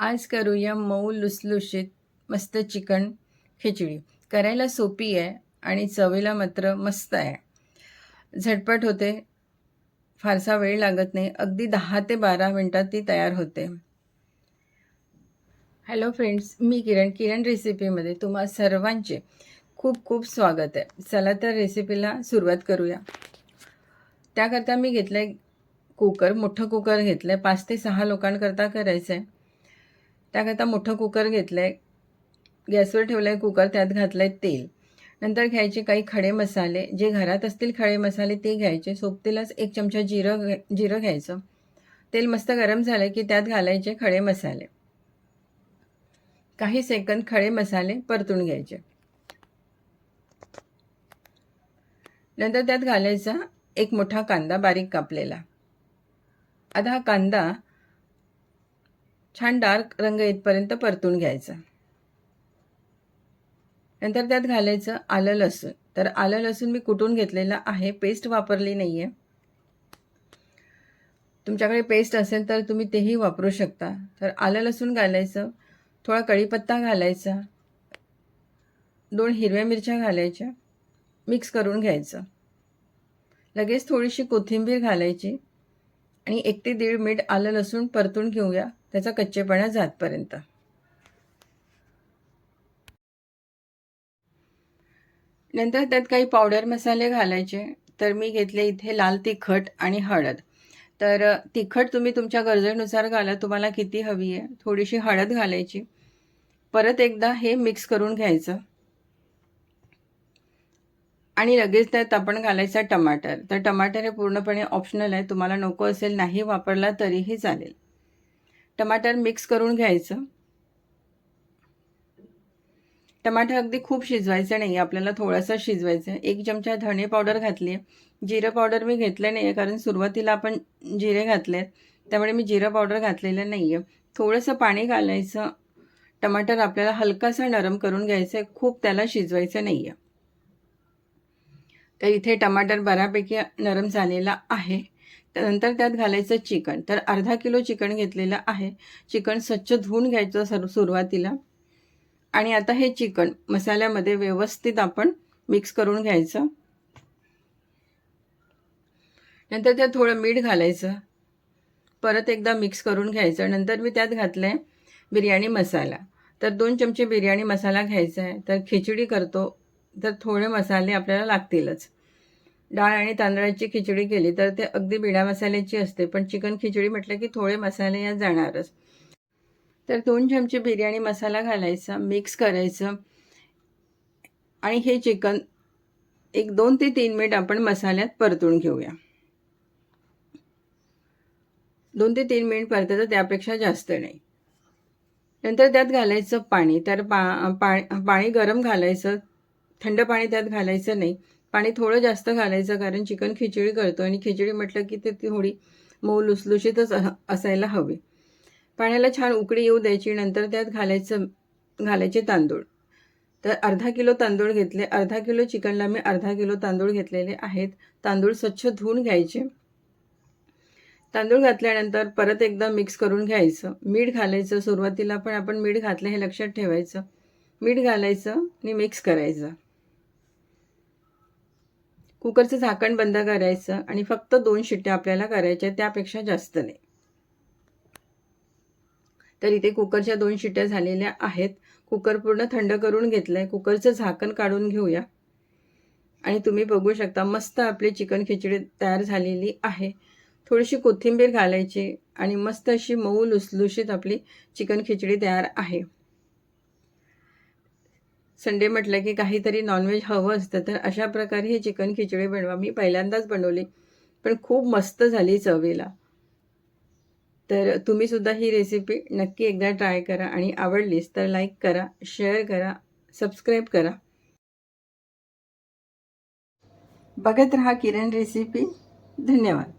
आज करूया मऊ लुसलुशीत मस्त चिकन खिचडी. करायला सोपी आहे आणि चवीला मात्र मस्त आहे. झटपट होते. फारसा वेळ लागत नाही. अगदी दहा ते बारा मिनटात ती तयार होते. हॅलो फ्रेंड्स मी किरण. किरण रेसिपीमध्ये तुम्हा सर्वांचे खूप खूप स्वागत आहे. चला तर रेसिपीला सुरुवात करूया. त्याकरता मी घेतलं आहे कुकर मोठं कुकर घेतलं आहे पाच ते सहा लोकांकरता करायचं आहे त्याकरता मोठं कुकर घेतलं आहे गॅसवर ठेवलं आहे कुकर त्यात घातलं आहे तेल. नंतर घ्यायचे काही खडे मसाले. जे घरात असतील खडे मसाले ते घ्यायचे. सोबतीलाच एक चमचा जिरं जिरं घ्यायचं. तेल मस्त गरम झालं की त्यात घालायचे खडे मसाले. काही सेकंद खडे मसाले परतून घ्यायचे. नंतर त्यात घालायचा एक मोठा कांदा बारीक कापलेला. आता हा कांदा छान डार्क रंग येतपर्यंत परतून घ्यायचा. नंतर त्यात घालायचं आलं लसूण. तर आलं लसूण मी कुटून घेतलेलं आहे. पेस्ट वापरली नाही आहे तुमच्याकडे पेस्ट असेल तर तुम्ही तेही वापरू शकता. तर आलं लसूण घालायचं थोडा कढीपत्ता घालायचा दोन हिरव्या मिरच्या घालायच्या मिक्स करून घ्यायचं. लगेच थोडीशी कोथिंबीर घालायची आणि एक ते दीड मिनिट आलं लसूण परतून घेऊया. त्याचा कच्चेपणा जातपर्यंत. नंतर त्यात काही पावडर मसाले घालायचे. तर मी घेतले इथे लाल तिखट आणि हळद. तर तिखट तुम्ही तुमच्या गरजेनुसार घाला. तुम्हाला किती हवी आहे. थोडीशी हळद घालायची. परत एकदा हे मिक्स करून घ्यायचं. आणि लगेच त्यात आपण घालायचा टमाटर. तर टमाटर हे पूर्णपणे ऑप्शनल आहे. तुम्हाला नको असेल नाही वापरला तरीही चालेल. टमाटर मिक्स करून घ्यायचं. टमाटर अगदी खूप शिजवायचं नाही आपल्याला थोडंसं शिजवायचं आहे एक चमचा धणे पावडर घातली. आहे जिरं पावडर मी घेतलं नाही आहे कारण सुरुवातीला आपण जिरे घातले आहेत त्यामुळे मी जिरं पावडर घातलेलं नाही आहे थोडंसं पाणी घालायचं. टमाटर आपल्याला हलकासा नरम करून घ्यायचं आहे खूप त्याला शिजवायचं नाही आहे तर इथे टमाटर बऱ्यापैकी नरम झालेला आहे. नंतर त्यात घालायचं चिकन. तर अर्धा किलो चिकन घेतलेलं आहे. चिकन स्वच्छ धुवून घ्यायचं सर सुरुवातीला. आणि आता हे चिकन मसाल्यामध्ये व्यवस्थित आपण मिक्स करून घ्यायचं. नंतर त्यात थोडं मीठ घालायचं. परत एकदा मिक्स करून घ्यायचं. नंतर मी त्यात घातलं आहे बिर्याणी मसाला. तर दोन चमचे बिर्याणी मसाला घ्यायचा आहे. तर खिचडी करतो. तर थोडे मसाले आपल्याला लागतीलच. डाळ आणि तांदळाची खिचडी केली तर ते अगदी बिडा मसाल्याची असते. पण चिकन खिचडी म्हटलं की थोडे मसाले या जाणारच. तर दोन चमचे बिर्याणी मसाला घालायचा मिक्स करायचं. आणि हे चिकन एक दोन ते तीन मिनिट आपण मसाल्यात परतून घेऊया. दोन ते तीन मिनिट परतायचं त्यापेक्षा जास्त नाही. नंतर त्यात घालायचं पाणी. तर पा पाणी गरम घालायचं. थंड पाणी त्यात घालायचं नाही. पाणी थोडं जास्त घालायचं कारण चिकन खिचडी करतो आणि खिचडी म्हटलं की ते थोडी मऊ लुसलुशीतच असायला हवी. पाण्याला छान उकळी येऊ द्यायची नंतर त्यात घालायचं घालायचे तांदूळ. तर अर्धा किलो तांदूळ घेतले अर्धा किलो चिकनला मी अर्धा किलो तांदूळ घेतलेले आहेत. तांदूळ स्वच्छ धुवून घ्यायचे. तांदूळ घातल्यानंतर परत एकदा मिक्स करून घ्यायचं. मीठ घालायचं सुरुवातीला पण आपण मीठ घातलं हे लक्षात ठेवायचं. मीठ घालायचं आणि मिक्स करायचं. कुकरचं झाकण बंद करायचं आणि फक्त दोन शिट्ट्या आपल्याला करायच्या त्यापेक्षा जास्त नाही. तर इथे कुकरच्या दोन शिट्ट्या झालेल्या आहेत. कुकर पूर्ण थंड करून घेतलं आहे कुकरचं झाकण काढून घेऊया. आणि तुम्ही बघू शकता मस्त आपली चिकन खिचडी तयार झालेली आहे. थोडीशी कोथिंबीर घालायची आणि मस्त अशी मऊ लुसलुशीत आपली चिकन खिचडी तयार आहे. संडे म्हटलं की काहीतरी नॉनव्हेज हवं असतं तर अशा प्रकारे हे चिकन खिचडी बनवा. मी पहिल्यांदाच बनवली पण खूप मस्त झाली चवीला. तर तुम्हीसुद्धा ही रेसिपी नक्की एकदा ट्राय करा आणि आवडलीच तर लाईक करा शेअर करा सबस्क्राईब करा. बघत रहा किरण रेसिपी धन्यवाद.